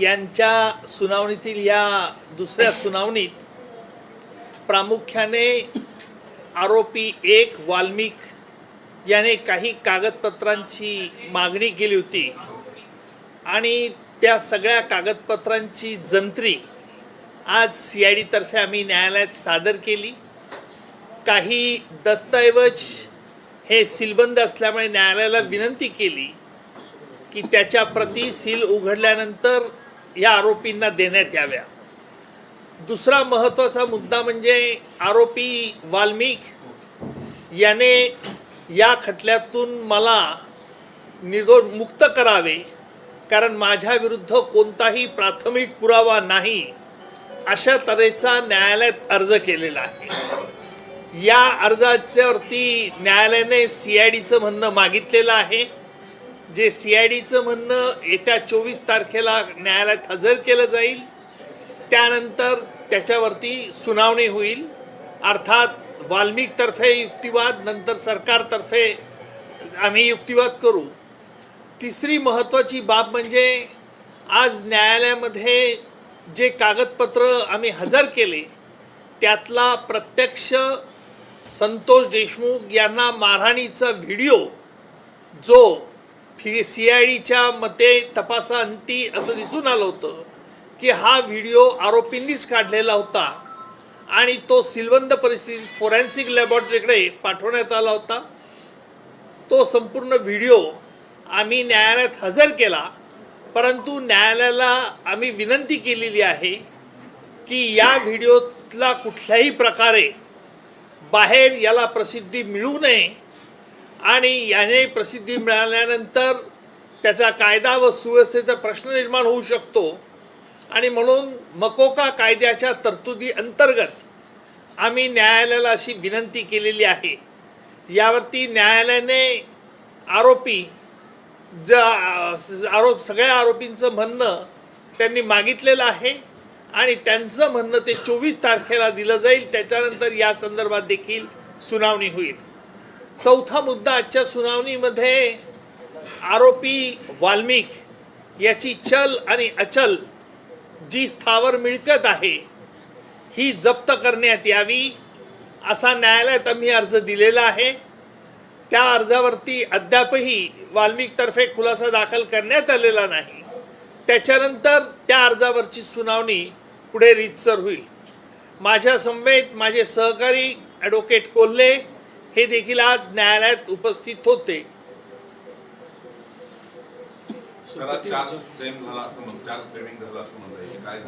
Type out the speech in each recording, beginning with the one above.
यांच्या सुनावणीतील या दुसऱ्या सुनावणीत प्रामुख्याने आरोपी एक वाल्मिक याने काही कागदपत्रांची मागणी केली होती. आणि त्या सगळ्या कागदपत्रांची जंत्री आज सी आय डीतर्फे आम्ही न्यायालयात सादर केली. काही दस्तऐवज हे सीलबंद असल्यामुळे न्यायालयाला विनंती केली की त्याच्या प्रती सील उघडल्यानंतर या आरोपींना देण्यात याव्या. दुसरा महत्त्वाचा मुद्दा म्हणजे आरोपी वाल्मिक याने या खटल्यातून मला निर्दोष मुक्त करावे कारण माझ्याविरुद्ध कोणताही प्राथमिक पुरावा नाही अशा तऱ्हेचा न्यायालयात अर्ज केलेला आहे. या अर्जाच्यावरती न्यायालयाने सी आय डीचं म्हणणं मागितलेलं आहे. जे सी आय डीचं म्हणणं येत्या चोवीस तारखेला न्यायालयात हजर केलं जाईल त्यानंतर त्याच्यावरती सुनावणी होईल. अर्थात वाल्मिकतर्फे युक्तिवाद नंतर सरकारतर्फे आम्ही युक्तिवाद करू. तिसरी महत्त्वाची बाब म्हणजे आज न्यायालयामध्ये जे कागदपत्र आम्ही हजर केले त्यातला प्रत्यक्ष संतोष देशमुख यांना मारहाणीचा व्हिडिओ जो फि सी आय डीच्या मते तपासाअंती असं दिसून आलं होतं की हा व्हिडिओ आरोपींनीच काढलेला होता. आणि तो सिलबंद परिस्थितीत फोरेन्सिक लॅबॉरेटरीकडे पाठवण्यात आला होता. तो संपूर्ण व्हिडिओ आम्ही न्यायालयात हजर केला. परंतु न्यायालयाला आम्ही विनंती केलेली आहे की या व्हिडिओतला कुठल्याही प्रकारे बाहेर याला प्रसिद्धी मिळू नये. आणि याने प्रसिद्धी मिळाल्यानंतर त्याचा कायदा व सुव्यवस्थेचा प्रश्न निर्माण होऊ शकतो. आणि म्हणून मकोका कायद्याच्या तरतुदी अंतर्गत आम्ही न्यायालयाला अशी विनंती केलेली आहे. यावरती न्यायालयाने आरोपी ज आरोप सगळ्या आरोपींचं म्हणणं त्यांनी मागितलेलं आहे आणि त्यांचं म्हणणं ते चोवीस तारखेला दिलं जाईल. त्याच्यानंतर या संदर्भात देखील सुनावणी होईल. चौथा मुद्दा आजच्या सुनावणीमध्ये आरोपी वाल्मिक याची चल आणि अचल जी स्थावर मिळकत आहे ही जप्त करण्यात यावी असा न्यायालयात आम्ही अर्ज दिलेला आहे. त्या अर्जावरती अद्यापही वाल्मिकतर्फे खुलासा दाखल करण्यात आलेला नाही. त्याच्यानंतर त्या अर्जावरची सुनावणी पुढे रीतसर होईल. माझ्या समवेत माझे सहकारी ॲडव्होकेट कोल्हे हे देखील आज न्यायालयात उपस्थित होते?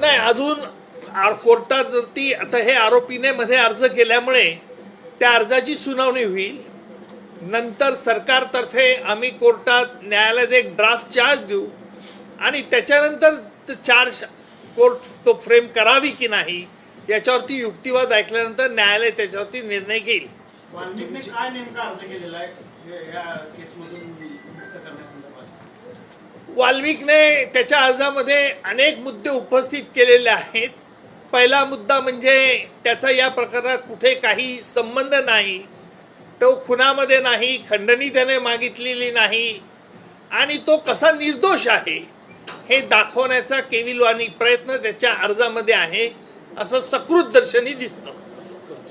नाही अजून कोर्टावरती आता हे आरोपीने मध्ये अर्ज केल्यामुळे त्या अर्जाची सुनावणी होईल. नंतर सरकारतर्फे आम्ही कोर्टात न्यायालयात एक ड्राफ्ट चार्ज देऊ. आणि त्याच्यानंतर चार्ज कोर्ट तो फ्रेम करावी की नाही याच्यावरती युक्तिवाद ऐकल्यानंतर न्यायालय त्याच्यावरती निर्णय घेईल. वाल्मिकने काय नेमका अर्ज केलेला आहे? या केसमधून मुक्त करण्यासंदर्भात. वाल्मिकने त्याच्या अर्जामध्ये अनेक मुद्दे उपस्थित केलेले आहेत. पहिला मुद्दा म्हणजे त्याचा या प्रकरणात कुठे काही संबंध नाही. तो खुनामध्ये नाही खंडणी त्याने मागितलेली नाही. आणि तो कसा निर्दोष आहे हे दाखवण्याचा केविलवाणी प्रयत्न त्याच्या अर्जामध्ये आहे असं सकृत दर्शनी दिसतं.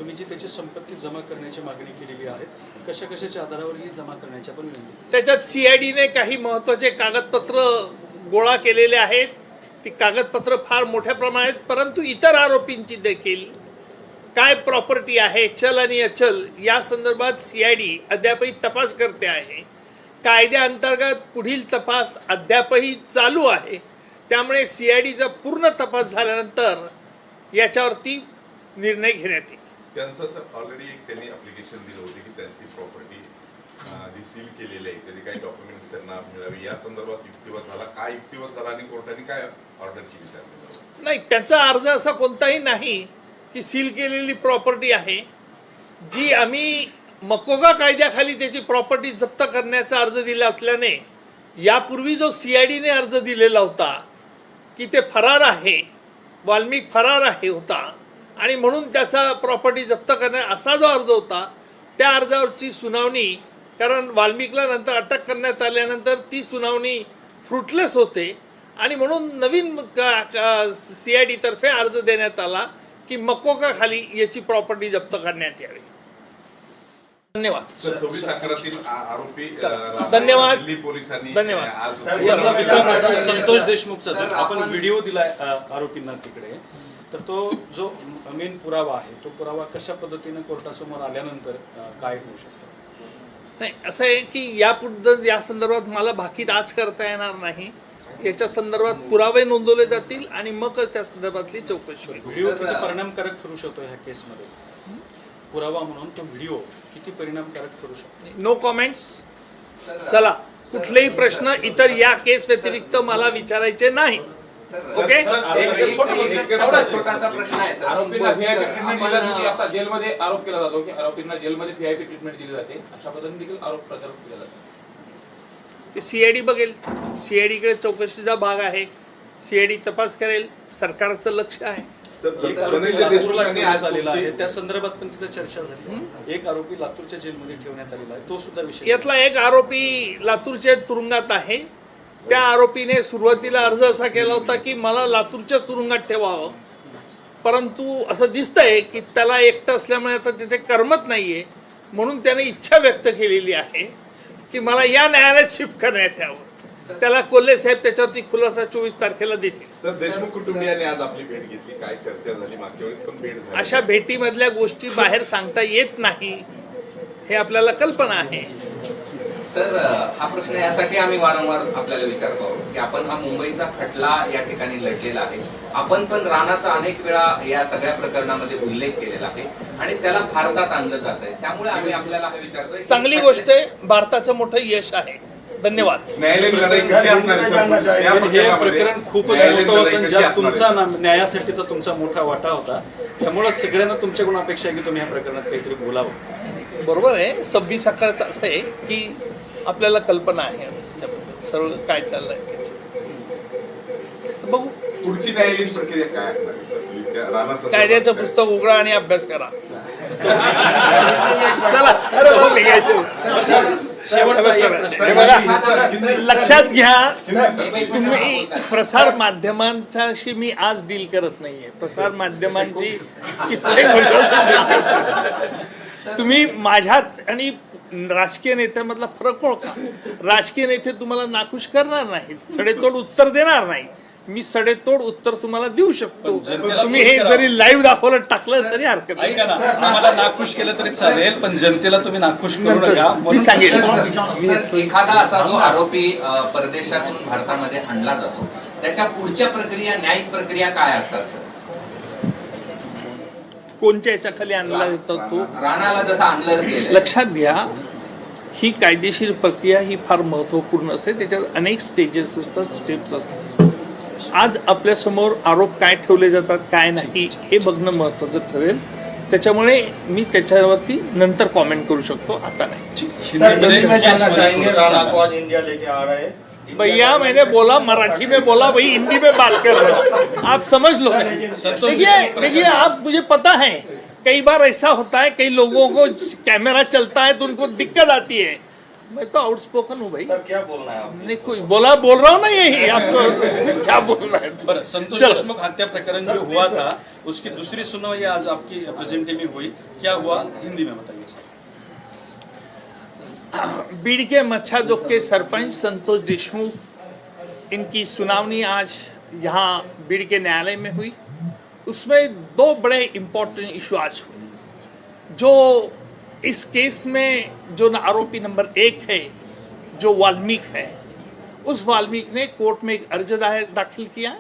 तुम्ही जी त्याची संपत्ती जमा करण्याची मागणी केलेली आहे कशा कशाच्या आधारावर ही जमा करण्याची पण विनंती त्याच्यात सी आय डीने काही महत्त्वाचे कागदपत्र गोळा केलेले आहेत. ती कागदपत्र फार मोठ्या प्रमाणात परंतु इतर आरोपींची देखील काय प्रॉपर्टी आहे चल आणि अचल या संदर्भात सी आय डी अद्यापही तपास करते आहे. कायद्याअंतर्गत पुढील तपास अद्यापही चालू आहे. त्यामुळे सी आय डीचा पूर्ण तपास झाल्यानंतर याच्यावरती निर्णय घेण्यात येईल. त्यांचं सर ऑलरेडी एक त्यांनी अप्लिकेशन दिलं होतं की त्यांची प्रॉपर्टी जी सील केलेली आहे त्याची काही डॉक्युमेंट्स त्यांना मिळावी. या संदर्भात युक्तिवाद झाला. काय युक्तिवाद झाला आणि कोर्टाने काय ऑर्डर केली त्या नाही त्याचा अर्ज असा कोणताही नाही की सील केलेली प्रॉपर्टी आहे. जी आम्ही मकोगा कायद्याखाली त्याची प्रॉपर्टी जप्त करण्याचा अर्ज दिला असल्याने यापूर्वी जो सी आय डीने अर्ज दिलेला होता की ते फरार आहे वाल्मिक फरार आहे होता आणि म्हणून त्याचा प्रॉपर्टी जप्त करण्या असा जो अर्ज होता त्या अर्जावरची सुनावणी कारण वाल्मिकला नंतर अटक करण्यात आल्यानंतर ती सुनावणी फ्रुटलेस होते आणि म्हणून नवीन सी आय तर्फे अर्ज देण्यात आला की मकोका खाली याची प्रॉपर्टी जप्त करण्यात यावी धन्यवाद धन्यवाद. धन्यवाद. संतोष देशमुखचा आपण व्हिडिओ दिलाय अ, आरोपींना तिकडे तर तो जो मेन पुरावा आहे तो पुरावा कशा पद्धतीने कोर्टासमोर आल्यानंतर काय होऊ शकतो? नाही असं आहे की यापुढं या संदर्भात मला भाकीत आज करता येणार नाही. याच्या संदर्भात पुरावे नोंदवले जातील आणि मगच त्या संदर्भातली चौकशी होईल. व्हिडिओ किती परिणामकारक ठरू शकतो ह्या केसमध्ये? पुरावा म्हणून तो व्हिडिओ किती परिणामकारक ठरू शकतो? नो कॉमेंट्स चला कुठलेही प्रश्न इतर या केस व्यतिरिक्त मला विचारायचे नाही. ओके? सर, एक- एक- एक- एवढा छोटासा प्रश्न आहे सर. आरोपींना व्हीआयपी सर, ट्रीटमेंट आपण, दिली जाते असा जेलमध्ये आरोप केला जातो की आरोपींना जेलमध्ये व्हीआयपी ट्रीटमेंट दिली जाते. अशा पद्धतीने देखील आरोप प्रचार केला जातो सीआयडी बघेल. सीआयडीकडे चौकशीचा भाग आहे. सीआयडी तपास करेल. सरकारचं लक्ष आहे. त्या संदर्भात पण तिथे चर्चा झाली एक आरोपी लातूरच्या जेलमध्ये ठेवण्यात आलेला आहे. तो सुद्धा विषय यातला एक आरोपी लातूरच्या तुरुंगात आहे. त्या आरोपीने सुरुवातीला अर्ज असा केला होता की मला लातूरच्याच तुरुंगात ठेवावं. परंतु असं दिसतंय की त्याला एकटं असल्यामुळे आता तिथे करमत नाहीये. म्हणून त्याने इच्छा व्यक्त केलेली आहे की मला या न्यायालयात शिफ्ट करण्यात यावं. त्याला कोल्हे साहेब त्याच्यावरती खुलासा चोवीस तारखेला देतील. सर देशमुख कुटुंबियांनी आज आपली भेट घेतली. काय चर्चा झाली? मागच्या वेळेस पण भेट झाली. अशा भेटीमधल्या गोष्टी बाहेर सांगता येत नाही हे आपल्याला कल्पना आहे. सर हा प्रश्न यासाठी आम्ही वारंवार आपल्याला विचारतो आहोत की आपण हा मुंबईचा खटला या ठिकाणी लढलेला आहे. आपण पण राणाचा अनेक वेळा या सगळ्या प्रकरणामध्ये उल्लेख केलेला आहे आणि त्याला भारतात आणलं जात आहे त्यामुळे आम्ही आपल्याला हे विचारतोय. की चांगली गोष्ट आहे भारताचं मोठं यश आहे. धन्यवाद? या हे प्रकरण खूपच मोठं होतं ज्यात तुमचा न्यायासाठीचा तुमचा मोठा वाटा होता त्यामुळे सगळ्यांना तुमच्याकडून अपेक्षा आहे की तुम्ही ह्या प्रकरणात काहीतरी बोलावं. बरोबर आहे सव्वीस अकराचं असं आहे की आपल्याला कल्पना आहे त्याच्याबद्दल सर्व काय चाललंय त्याचं बघू पुढची न्यायालयीन प्रक्रिया काय असणार? म्हणजे कायद्याचं काय? पुस्तक उघडा आणि अभ्यास करा चला अरे मग निघायचं. शेवटचा एक प्रश्न बघा लक्षात घ्या तुम्ही प्रसार माध्यमांच्याशी मी आज डील करत नाहीये प्रसार माध्यमांची कित्येक करतोय. तुम्ही माझ्यात आणि राजकीय नेत्यामधला फरक ओळखा राजकीय नेते तुम्हाला नाखुश करणार नाहीत सडेतोड उत्तर देणार नाहीत. मी सडेतोड उत्तर तुम्हाला देऊ शकतो. तुम्ही हे जरी लाईव्ह दाखवलं टाकलं तरी हरकत नाही. आम्हाला नाखुश केलं तरी चालेल पण जनतेला तुम्ही नाखुश करू नंतर नका. मी सर, एखादा असा जो आरोपी परदेशातून भारतामध्ये आणला जातो त्याच्या पुढच्या प्रक्रिया न्यायिक प्रक्रिया काय असतात सर? कोणत्या याच्या खाली आणला जातो तो? राणाला जसं आणलं लक्षात घ्या ही कायदेशीर प्रक्रिया ही फार महत्त्वपूर्ण असते. त्याच्यात अनेक स्टेजेस असतात स्टेप्स असतात. आज आपल्यासमोर आरोप काय ठेवले जातात काय नाही हे बघणं महत्त्वाचं ठरेल. त्याच्यामुळे मी त्याच्यावरती नंतर कॉमेंट करू शकतो. आता नाही. भैया मैंने बोला मराठी में बोला भाई हिंदी में बात कर रहा हूँ। आप समझ लो। देखिए देखिए आप मुझे पता है कई बार ऐसा होता है कई लोगों को कैमरा चलता है तो उनको दिक्कत आती है। मैं तो आउटस्पोकन हूँ भाई। सर क्या बोलना है आप नहीं कोई बोला बोल रहा हूँ ना यही आपको क्या बोलना है? बरं संतोष देशमुख हत्या प्रकरण जो हुआ था उसकी दूसरी सुनवाई आज आपकी प्रेजेंटी में हुई। क्या हुआ? हिंदी में बताइए सर। बीड़ के दुख के सरपंच संतोष देशमुख इनकी सुनावनी आज यहाँ बीड़ के न्यायालय में हुई। उसमें दो बड़े इम्पोर्टेंट इशू आज हुए। जो इस केस में जो न आरोपी नंबर एक है जो वाल्मीक है उस वाल्मीक ने कोर्ट में एक अर्ज दायर दाखिल किया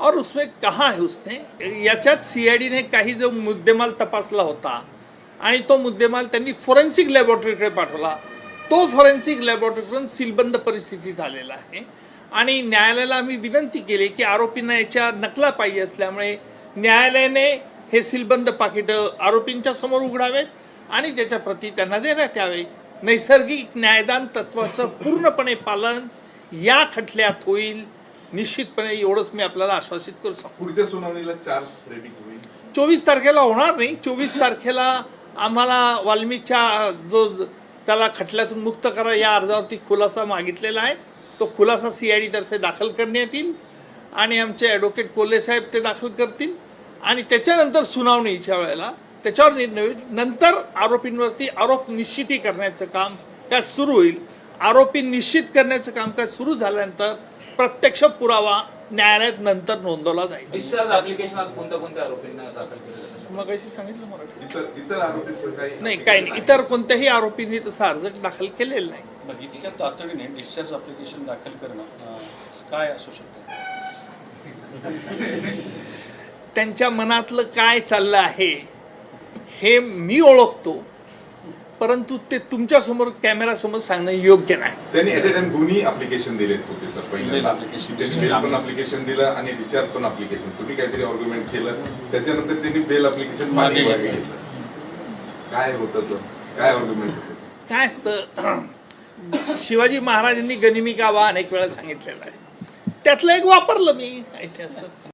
और उसमें कहा है उसने याच्यात सी आय डीने काही जो मुद्देमाल तपासला होता आणि तो मुद्देमाल त्यांनी फॉरेन्सिक लॅबोरेटरीकडे पाठवला। तो फॉरेन्सिक लॅबोरेटरीकडून सीलबंद परिस्थितीत आलेला आहे. आणि न्यायालयाला आम्ही विनंती केली की आरोपींना याच्या नकला पाहिजे असल्यामुळे न्यायालयाने हे सीलबंद पाकिटं आरोपींच्या समोर उघडावेत आणि त्याच्या प्रती त्यांना देण्यात यावे. नैसर्गिक न्यायदान तत्वाचं पूर्णपणे पालन या खटल्यात होईल. निश्चितपणे एवढंच मी आपल्याला आश्वासित करू शकतो. पुढच्या सुनावणीला होईल. चोवीस तारखेला होणार नाही. चोवीस तारखेला आम्हाला वाल्मिकच्या जो त्याला खटल्यातून मुक्त करा. या अर्जावरती खुलासा मागितलेला आहे. तो खुलासा सी आय तर्फे दाखल करण्यात येईल आणि आमचे ॲडव्होकेट कोल्हे साहेब ते दाखल करतील. आणि त्याच्यानंतर सुनावणीच्या वेळेला. त्याच्यावर निर्णय होईल. नंतर आरोपींवरती आरोप निश्चिती करण्याचं काम काय सुरू होईल? आरोपी निश्चित करण्याचं कामकाज सुरू झाल्यानंतर प्रत्यक्ष पुरावा न्यायालयात नंतर नोंदवला जाईल. डिस्चार्ज ऍप्लिकेशन आज कोणत्या कोणत्या आरोपींना दाखल केलं जातं मग अशी सांगितलं मराठी. इतर इतर आरोपींचं काही नाही काही नाही. इतर कोणत्याही आरोपींनी तसा अर्ज दाखल केलेला नाही. इतक्या तातडीने डिस्चार्ज अप्लिकेशन दाखल करणं अं, काय असू शकतं? त्यांच्या मनातलं काय चाललं आहे हे मी ओळखतो. परंतु ते तुमच्यासमोर कॅमेरासमोर सांगणं योग्य नाही. त्यांनी ऍट अ टाइम दोन्ही अप्लिकेशन दिलेत होते सर पहिल्यांदा. पण अप्लिकेशन दिलं आणि डिस्चार्ज पण अप्लिकेशन तुम्ही काहीतरी ऑर्ग्युमेंट केलं. त्याच्यानंतर त्यांनी बेल अप्लिकेशन मागे घेतलं. काय होतं तो? काय ऑर्ग्युमेंट होतं? काय असतं शिवाजी महाराजांनी गनिमी कावा अनेक वेळा सांगितलेलं आहे. त्यातलं एक वापरलं मी. इतिहासात?